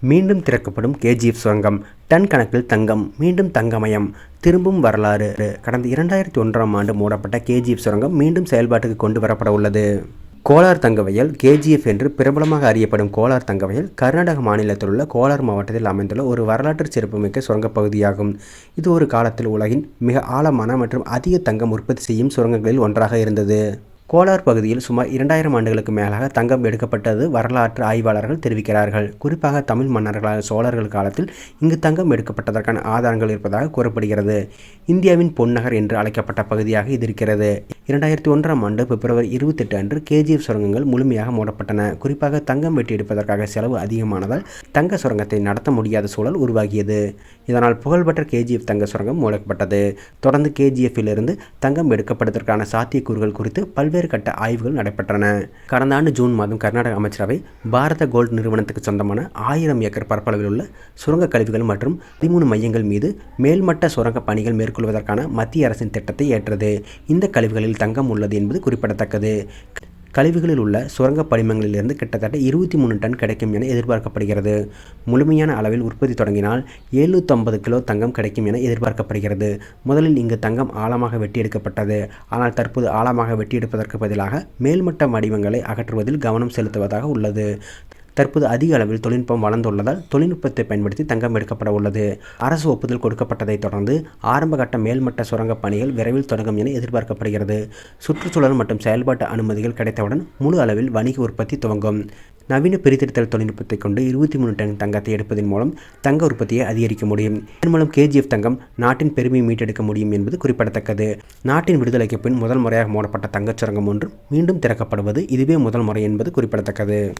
மீண்டும் திறக்கப்படும் கேஜிஎஃப் சுரங்கம். டன் கணக்கில் தங்கம். மீண்டும் தங்கமயம். திரும்பும் வரலாறு. கடந்த இரண்டாயிரத்தி ஒன்றாம் ஆண்டு மூடப்பட்ட கேஜிஎஃப் சுரங்கம் மீண்டும் செயல்பாட்டுக்கு கொண்டு வரப்பட உள்ளது. கோலார் தங்கவயல் கேஜிஎஃப் என்று பிரபலமாக அறியப்படும் கோலார் தங்கவயல் கர்நாடக மாநிலத்தில் உள்ள கோலார் மாவட்டத்தில் அமைந்துள்ள ஒரு வரலாற்று சிறப்புமிக்க சுரங்கப் பகுதியாகும். இது ஒரு காலத்தில் உலகின் மிக ஆழமான மற்றும் அதிக தங்கம் உற்பத்தி செய்யும் சுரங்கங்களில் ஒன்றாக இருந்தது. கோலார் பகுதியில் சுமார் இரண்டாயிரம் ஆண்டுகளுக்கு மேலாக தங்கம் எடுக்கப்பட்டது வரலாற்று ஆய்வாளர்கள் தெரிவிக்கிறார்கள். குறிப்பாக தமிழ் மன்னர்களான சோழர்கள் காலத்தில் இங்கு தங்கம் எடுக்கப்பட்டதற்கான ஆதாரங்கள் இருப்பதாக கூறப்படுகிறது. இந்தியாவின் பொன்னகர் என்று அழைக்கப்பட்ட பகுதியாக இது இருக்கிறது. இரண்டாயிரத்தி ஒன்றாம் ஆண்டு பிப்ரவரி இருபத்தெட்டு அன்று கேஜிஎஃப் சுரங்கங்கள் முழுமையாக மூடப்பட்டன. குறிப்பாக தங்கம் வெட்டி எடுப்பதற்காக செலவு அதிகமானதால் தங்க சுரங்கத்தை நடத்த முடியாத சூழல் உருவாகியது. இதனால் புகழ்பெற்ற கேஜிஎஃப் தங்க சுரங்கம் மூடப்பட்டது. தொடர்ந்து கேஜிஎஃப்பிலிருந்து தங்கம் எடுக்கப்படுவதற்கான சாத்தியக்கூறுகள் குறித்து பல்வேறு கட்ட ஆய்வுகள் நடைபெற்றன. கடந்த ஆண்டு ஜூன் மாதம் கர்நாடக அமைச்சரவை பாரத கோல்ட் நிறுவனத்துக்கு சொந்தமான ஆயிரம் ஏக்கர் பரப்பளவில் உள்ள சுரங்க கழிவுகள் மற்றும் பதிமூணு மையங்கள் மீது மேல்மட்ட சுரங்க பணிகள் மேற்கொள்வதற்கான மத்திய அரசின் திட்டத்தை ஏற்றது. இந்த கழிவுகளில் தங்கம் உள்ளது என்பது குறிப்பிடத்தக்கது. கழிவுகளில் உள்ள சுரங்க படிமங்களிலிருந்து கிட்டத்தட்ட இருபத்தி மூணு டன் கிடைக்கும் என எதிர்பார்க்கப்படுகிறது. முழுமையான அளவில் உற்பத்தி தொடங்கினால் எழுநூற்றம்பது கிலோ தங்கம் கிடைக்கும் என எதிர்பார்க்கப்படுகிறது. முதலில் இங்கு தங்கம் ஆழமாக வெட்டி எடுக்கப்பட்டது. ஆனால் தற்போது ஆழமாக வெட்டி எடுப்பதற்கு பதிலாக மேல்மட்ட வடிவங்களை அகற்றுவதில் கவனம் செலுத்துவதாக உள்ளது. தற்போது அதிக அளவில் தொழில்நுட்பம் வளர்ந்துள்ளதால் தொழில்நுட்பத்தை பயன்படுத்தி தங்கம் எடுக்கப்பட உள்ளது. அரசு ஒப்புதல் கொடுக்கப்பட்டதைத் தொடர்ந்து ஆரம்பகட்ட மேல்மட்ட சுரங்கப் பணிகள் விரைவில் தொடங்கும் என எதிர்பார்க்கப்படுகிறது. சுற்றுச்சூழல் மற்றும் செயல்பாட்டு அனுமதிகள் கிடைத்தவுடன் முழு அளவில் வணிக உற்பத்தி துவங்கும். நவீன பிரித்தெடுத்தல் தொழில்நுட்பத்தை கொண்டு இருபத்தி மூணு டன் தங்கத்தை எடுப்பதன் மூலம் தங்க உற்பத்தியை அதிகரிக்க முடியும். இதன் மூலம் கேஜிஎஃப் தங்கம் நாட்டின் பெருமையை மீட்டெடுக்க முடியும் என்பது குறிப்பிடத்தக்கது. நாட்டின் விடுதலைக்கு பின் முதல் முறையாக மூடப்பட்ட தங்கச் சுரங்கம் ஒன்று மீண்டும் திறக்கப்படுவது இதுவே முதல் முறை என்பது குறிப்பிடத்தக்கது.